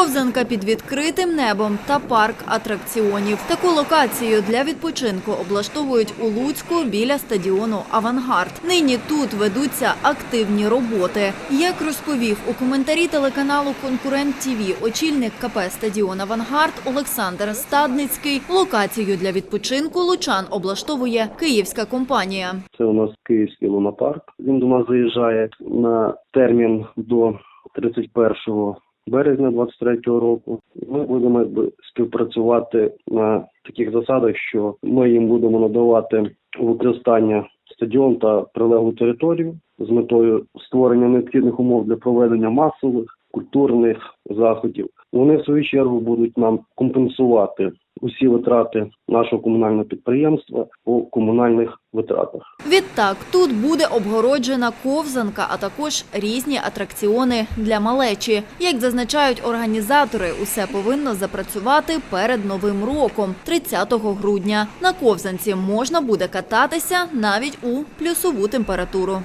Ковзанка під відкритим небом та парк атракціонів. Таку локацію для відпочинку облаштовують у Луцьку біля стадіону Авангард. Нині тут ведуться активні роботи. Як розповів у коментарі телеканалу Конкурент ТІВІ очільник КП стадіон Авангард Олександр Стадницький, локацію для відпочинку лучан облаштовує київська компанія. Це у нас Київський лунопарк. Він до нас заїжджає на термін до 31 березня 23-го року. Ми будемо співпрацювати на таких засадах, що ми їм будемо надавати використання стадіон та прилеглу територію з метою створення необхідних умов для проведення масових культурних заходів. Вони в свою чергу будуть нам компенсувати усі витрати нашого комунального підприємства по комунальних витратах. Відтак тут буде обгороджена ковзанка, а також різні атракціони для малечі. Як зазначають організатори, усе повинно запрацювати перед новим роком, 30 грудня. На ковзанці можна буде кататися навіть у плюсову температуру.